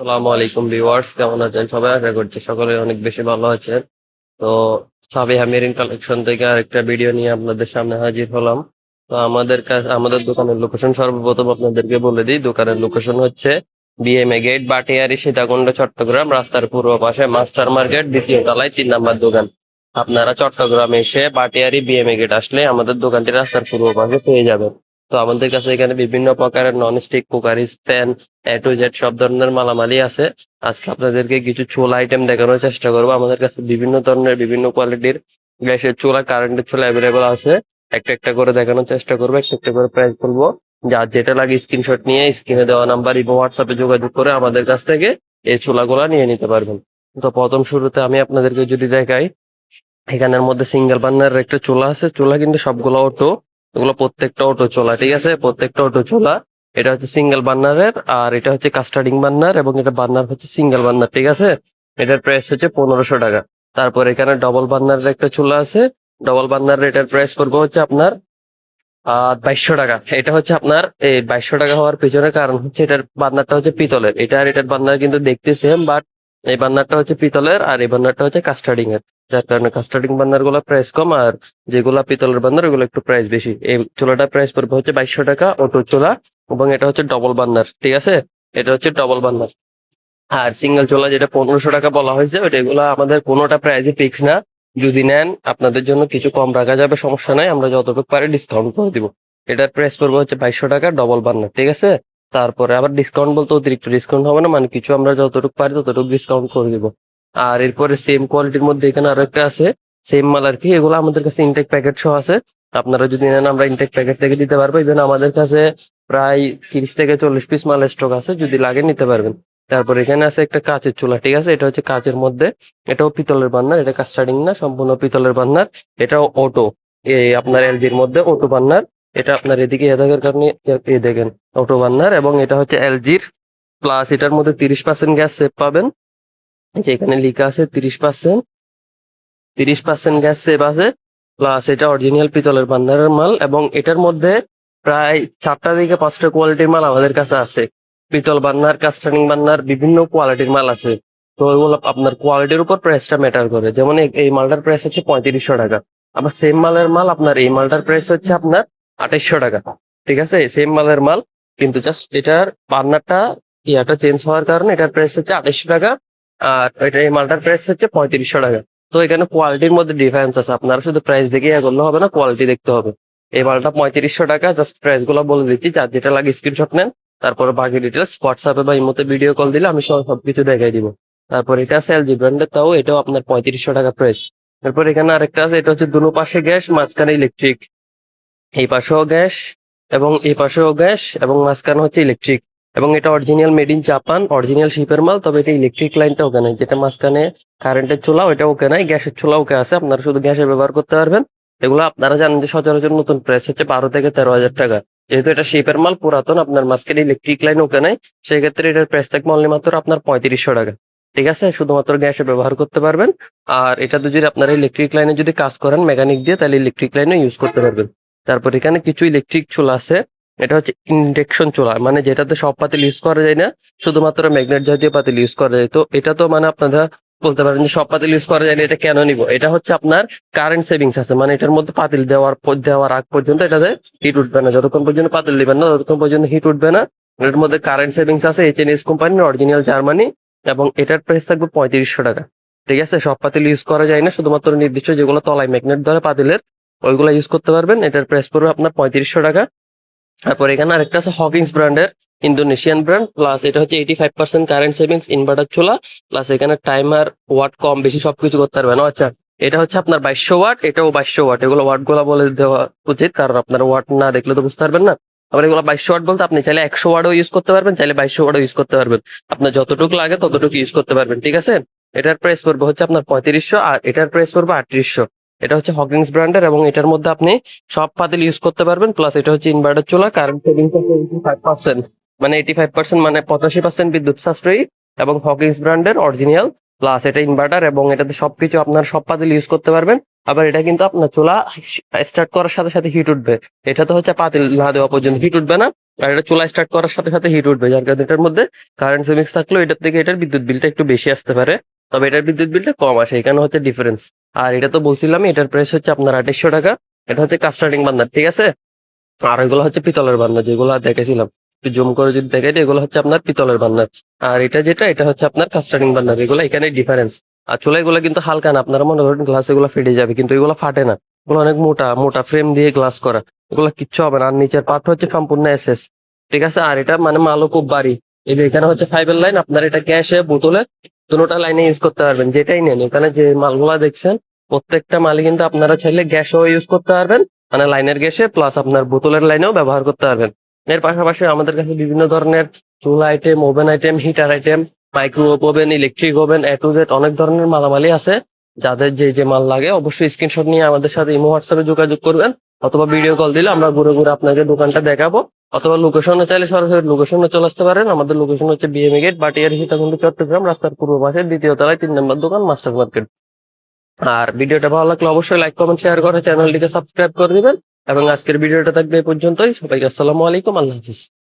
আসসালামু আলাইকুম ভিউয়ার্স, কেমন আছেন সবাই? আশা করছি সকলে অনেক বেশি ভালো আছেন। তো সাবিহা মেরিন কালেকশন থেকে আরেকটা ভিডিও নিয়ে আপনাদের সামনে হাজির হলাম। তো আমাদের কাছে আমাদের দোকানের লোকেশন সর্বপ্রথম আপনাদেরকে বলে দিই। দোকানের লোকেশন হচ্ছে বিএমএ গেট বাটিয়ারি, সীতাকুণ্ড, চট্টগ্রাম, রাস্তার পূর্ব পাশে মাস্টার মার্কেট, দ্বিতীয় তলায় তিন নাম্বার দোকান। আপনারা চট্টগ্রাম এসে বাটিয়ারি বিএমএ গেট আসলে আমাদের দোকানটি রাস্তার পূর্ব পাশে পেয়ে যাবেন। তো আমাদের কাছে এখানে বিভিন্ন প্রকারের nonstick cookeries, pan A to Z সব ধরনের মালামালি আছে। আজকে আপনাদেরকে কিছু চুলা আইটেম দেখানোর চেষ্টা করব। আমাদের কাছে বিভিন্ন ধরনের বিভিন্ন কোয়ালিটির গ্যাসের চুলা কারেন্টের চুলা অ্যাভেলেবল আছে। একটা একটা করে দেখানোর চেষ্টা করব, একটা একটা করে প্রাইস বলব। যার যেটা লাগে স্ক্রিনশট নিয়ে স্ক্রিনে দেওয়া নাম্বার এবং হোয়াটসঅ্যাপে যোগাযোগ করে আমাদের কাছ থেকে এই চুলাগুলা নিয়ে নিতে পারবেন। তো প্রথম শুরুতে আমি আপনাদেরকে যদি দেখাই, এখানের মধ্যে সিঙ্গেল বার্নার একটা চুলা আছে। চুলা কিন্তু সবগুলো অটো এগুলো প্রত্যেকটা অটো চোলা, ঠিক আছে? প্রত্যেকটা অটো চোলা। এটা হচ্ছে সিঙ্গেল বার্নারের আর এটা হচ্ছে কাস্টার্ডিং বার্নার এবং এটা বার্নার হচ্ছে সিঙ্গেল বার্নার, ঠিক আছে? এটার প্রাইস হচ্ছে পনেরোশো টাকা। তারপর এখানে ডবল বার্নারের একটা চুলা আছে। ডবল বার্নার এটার প্রাইস পড়বে হচ্ছে আপনার বাইশশো টাকা। এটা হচ্ছে আপনার, এই বাইশশো টাকা হওয়ার পিছনে কারণ হচ্ছে এটার বার্নারটা হচ্ছে পিতলের। এটা আর এটার বার্নার কিন্তু দেখতে সেম বাট এই বার্নারটা হচ্ছে পিতলের আর এই বার্নারটা হচ্ছে কাস্টার্ডিং এর। যার কারণে কাস্টার্ডিং বার্নারগুলো প্রাইস কম আর যেগুলা পিতলের বান্দার, ওগুলো একটু প্রাইস বেশি। এই চুলাটার প্রাইস পড়বে হচ্ছে বাইশশো টাকা অটো চোলা এবং এটা হচ্ছে ডবল বার্নার ঠিক আছে? এটা হচ্ছে ডবল বার্নার আর সিঙ্গেল চোলা যেটা পনেরোশো টাকা বলা হয়েছে, ওটা এগুলো আমাদের কোনোটা প্রাইসই ফিক্স না। যদি নেন, আপনাদের জন্য কিছু কম রাখা যাবে, সমস্যা নাই, আমরা যতটুকু পারি ডিসকাউন্ট করে দিব। এটার প্রাইস পড়বে হচ্ছে বাইশশো টাকা ডবল বার্নার ঠিক আছে? তারপরে আবার ডিসকাউন্ট বলতে অতিরিক্ত ডিসকাউন্ট হবে না মানে কিছু আমরা যতটুকু পারি ততটুকু ডিসকাউন্ট করে দিব। আর এরপরে সেম কোয়ালিটির মধ্যে এখানে আরও একটা আছে সেম মাল আর কি এগুলো আমাদের কাছে ইনটেক প্যাকেট সহ আছে। আপনারা যদি নেন, আমরা ইনটেক প্যাকেট থেকে দিতে পারব। ইভেন আমাদের কাছে প্রায় তিরিশ থেকে চল্লিশ পিস মাল স্টক আছে, যদি লাগে নিতে পারবেন। তারপর এখানে আছে একটা কাঁচের চুলা, ঠিক আছে? এটা হচ্ছে কাঁচের মধ্যে। এটাও পিতলের বান্নার, এটা কাস্টার্ডিং না, সম্পূর্ণ পিতলের বান্নার। এটাও অটো এই আপনার এলজির মধ্যে অটো বান্নার। এটা আপনার এদিকে এদাগের কারণে দেখেন অটো বান্নার। এবং এটা হচ্ছে এলজির প্লাস এটার মধ্যে তিরিশ পার্সেন্ট গ্যাস সেভ পাবেন। যেখানে লেখা আছে তিরিশ পার্সেন্ট তিরিশ পার্সেন্ট গ্যাস সেভ আছে প্লাস এটা অরিজিনাল পিতলের বান্নারের মাল, এবং এটার মধ্যে প্রায় চারটা থেকে পাঁচটা কোয়ালিটির মাল আমাদের কাছে আছে। পিতল বান্নার কাস্টানিং বান্নার বিভিন্ন কোয়ালিটির মাল আছে। তো ওইগুলো আপনার কোয়ালিটির উপর প্রাইসটা ম্যাটার করে। যেমন এই- মালটার প্রাইস হচ্ছে পঁয়ত্রিশশো টাকা। আবার সেম মালের মাল আপনার, এই মালটার প্রাইস হচ্ছে আপনার আঠাইশশো টাকা। ঠিক আছে? সেম মালের মাল, কিন্তু জাস্ট এটার বার্নারটা ইয়াটা চেঞ্জ হওয়ার কারণে এটার প্রাইস হচ্ছে আঠাইশশো টাকা। আর এটা এই মালটার প্রাইস হচ্ছে পঁয়ত্রিশশো টাকা। তো এখানে কোয়ালিটির মধ্যে ডিফারেন্স আছে। আপনারা শুধু প্রাইস দেখে ইয়ে করলে হবে না কোয়ালিটি দেখতে হবে। এই মালটা পঁয়ত্রিশশো টাকা জাস্ট প্রাইসগুলো বলে দিচ্ছি। যার যেটা লাগে স্ক্রিনশট নেন, তারপরে বাকি ডিটেলস হোয়াটসঅ্যাপে বা ইমোতে ভিডিও কল দিলে আমি সব সবকিছু দেখাই দিব। তারপর এটা আছে এলজি ব্র্যান্ডের তাও, এটাও আপনার পঁয়ত্রিশশো টাকা প্রাইস তারপর এখানে আরেকটা আছে, এটা হচ্ছে দুনো পাশে গ্যাস, মাঝখানে ইলেকট্রিক এই পাশেও গ্যাস এবং এই পাশেও গ্যাস এবং মাঝখানে হচ্ছে ইলেকট্রিক এবং এটা original made in Japan original শিপের মাল, তবে এটা ইলেকট্রিক লাইনটা ওকে নাই। যেটা মাঝখানে কারেন্টের চুলা ওটা ওকে নাই। গ্যাসের চুলা ওকে আছে। আপনারা শুধু গ্যাসে ব্যবহার করতে পারবেন। এগুলো আপনারা জানেন যে সচরাচর নতুন প্রাইস হচ্ছে বারো থেকে তেরো হাজার টাকা। যেহেতু এটা শিপের মাল, পুরাতন, আপনার মাঝখানে ইলেকট্রিক লাইন ওকে নাই। সেক্ষেত্রে এটার প্রাইস থাকবে অনলি মাত্র আপনার পঁয়ত্রিশশো টাকা। ঠিক আছে? শুধুমাত্র গ্যাসে ব্যবহার করতে পারবেন। আর এটা যদি আপনারা ইলেকট্রিক লাইনে যদি কাজ করেন মেকানিক দিয়ে, তাহলে ইলেকট্রিক লাইনে ইউজ করতে পারবেন। তারপর এখানে কিছু ইলেকট্রিক চুলা আছে। এটা হচ্ছে ইন্ডাকশন চুলা মানে যেটাতে সব পাতিল ইউজ করা যায় না, শুধুমাত্র ম্যাগনেট জাতীয় পাতিল ইউজ করা যায়। তো এটা তো মানে আপনারা বলতে পারেন যে সব পাতিল ইউজ করা যায় না, এটা কেন নিব? এটা হচ্ছে আপনার কারেন্ট সেভিংস আছে মানে এটার মধ্যে পাতিল দেওয়ার পর- দেওয়ার আগ পর্যন্ত এটাতে হিট উঠবে না। যতক্ষণ পর্যন্ত পাতিল দিবেন না, ততক্ষণ পর্যন্ত হিট উঠবে না। এটার মধ্যে কারেন্ট সেভিংস আছে এইচ এন এস কোম্পানির অরিজিনাল জার্মানি এবং এটার প্রাইস থাকবে পঁয়ত্রিশশো টাকা। ঠিক আছে? সব পাতিল ইউজ করা যায় না, শুধুমাত্র নির্দিষ্ট যেগুলো তলায় ম্যাগনেট ধরে পাতিলের, ওইগুলো ইউজ করতে পারবেন। এটার প্রাইস পড়বে আপনার পঁয়ত্রিশশো টাকা। তারপর এখানে আরেকটা আছে হকিংস ব্র্যান্ডের ইন্দোনেশিয়ান ব্র্যান্ড প্লাস এটা হচ্ছে eighty five percent current savings inverter চোলা প্লাস এখানে টাইমার ওয়াট কম, বেশি সবকিছু করতে পারবেন আচ্ছা এটা হচ্ছে আপনার বাইশশো ওয়াট এটাও বাইশশো ওয়াট এগুলো ওয়াটগুলা বলে দেওয়া উচিত, কারণ আপনার ওয়াট না দেখলে তো বুঝতে পারবেন না। আবার এগুলো বাইশশো ওয়াট বলতে আপনি চাইলে একশো ওয়াটও ইউজ করতে পারবেন, চাইলে বাইশশো ওয়াটও ইউজ করতে পারবেন। আপনার যতটুকু লাগে ততটুকু ইউজ করতে পারবেন, ঠিক আছে? এটার প্রাইস পড়বে হচ্ছে আপনার পঁয়ত্রিশশো, আর এটার প্রাইস পড়বে আটত্রিশশো। এটা হচ্ছে হকিংস ব্র্যান্ডের এবং এটার মধ্যে আপনি সব পাতিল ইউজ করতে পারবেন প্লাস এটা হচ্ছে ইনভার্টার চুলা কারেন্ট সেভিংস ফাইভ পার্সেন্ট মানে এইটি ফাইভ পার্সেন্ট মানে পঁচাশি পার্সেন্ট বিদ্যুৎ সাশ্রয়ী এবং হকিংস ব্র্যান্ডের অরিজিনাল প্লাস এটা ইনভার্টার এবং এটাতে সবকিছু আপনার সব পাতিল ইউজ করতে পারবেন। আবার এটা কিন্তু আপনার চুলা স্টার্ট করার সাথে সাথে হিট উঠবে। এটা তো হচ্ছে পাতিল না দেওয়া পর্যন্ত হিট উঠবে না, আর এটা চুলা স্টার্ট করার সাথে সাথে হিট উঠবে, যার কারণে এটার মধ্যে কারেন্ট সেভিংস থাকলেও এটার থেকে এটার বিদ্যুৎ বিলটা একটু বেশি আসতে পারে, তবে এটার বিদ্যুৎ বিলটা কম আসে এখানে হচ্ছে ডিফারেন্স আর এটা তো বলছিলাম, এটার প্রাইস হচ্ছে আপনার আঠাইশশো টাকা। এটা হচ্ছে কাস্টার্ডিং বান্নার ঠিক আছে? আর এগুলো হচ্ছে পিতলের বান্না যেগুলো দেখেছিলাম একটু জুম করে যদি দেখে এগুলো হচ্ছে আপনার পিতলের বান্নার আর এটা যেটা, এটা হচ্ছে আপনার কাস্টার্ডিং বান্নার এগুলো এখানে ডিফারেন্স আর চুলা এগুলো কিন্তু হালকা না, আপনারা মনে করেন গ্লাস এগুলো ফেটে যাবে, কিন্তু এগুলো ফাটে না। এগুলো অনেক মোটা মোটা ফ্রেম দিয়ে গ্লাস করা। এগুলো কিচ্ছু হবে না। আর নিচের পার্ট হচ্ছে সম্পূর্ণ এসএস ঠিক আছে? আর এটা মানে মালও খুব বাড়ি এখানে হচ্ছে ফাইবার লাইন আপনার এটা গ্যাসে, বোতলে দুটোটা লাইনে ইউজ করতে পারবেন, যেটাই নেন। এখানে যে মালগুলা দেখছেন, প্রত্যেকটা মালই কিন্তু আপনারা চাইলে গ্যাসও ইউজ করতে পারবেন মানে লাইনের গ্যাসে প্লাস আপনার বোতলের লাইনেও ব্যবহার করতে পারবেন। এর পাশাপাশি আমাদের কাছে বিভিন্ন ধরনের চুল item oven item heater item microwave oven electric oven A to Z অনেক ধরনের মালামালি আছে। যাদের যে যে মাল লাগে, অবশ্যই স্ক্রিনশট নিয়ে আমাদের সাথে ইমো হোয়াটসঅ্যাপে যোগাযোগ করবেন, অথবা ভিডিও কল দিলে আমরা ঘুরে ঘুরে আপনাকে দোকানটা দেখাবো। অথবা লোকেশনে চাইলে সরাসরি লোকেশনে চলে আসতে পারেন। আমাদের লোকেশন হচ্ছে বিএমএ গেট বাটিয়ার সীতাকুণ্ড, চট্টগ্রাম, রাস্তার পূর্ব পাশে দ্বিতীয় তলায় তিন নম্বর দোকান মাস্টার মার্কেট আর ভিডিওটা ভালো লাগলে অবশ্যই লাইক কমেন্ট শেয়ার করে চ্যানেলটিকে সাবস্ক্রাইব করে দিবেন। এবং আজকের ভিডিওটা থাকবে এ পর্যন্তই। সবাইকে আসসালামু আলাইকুম, আল্লাহ হাফিজ।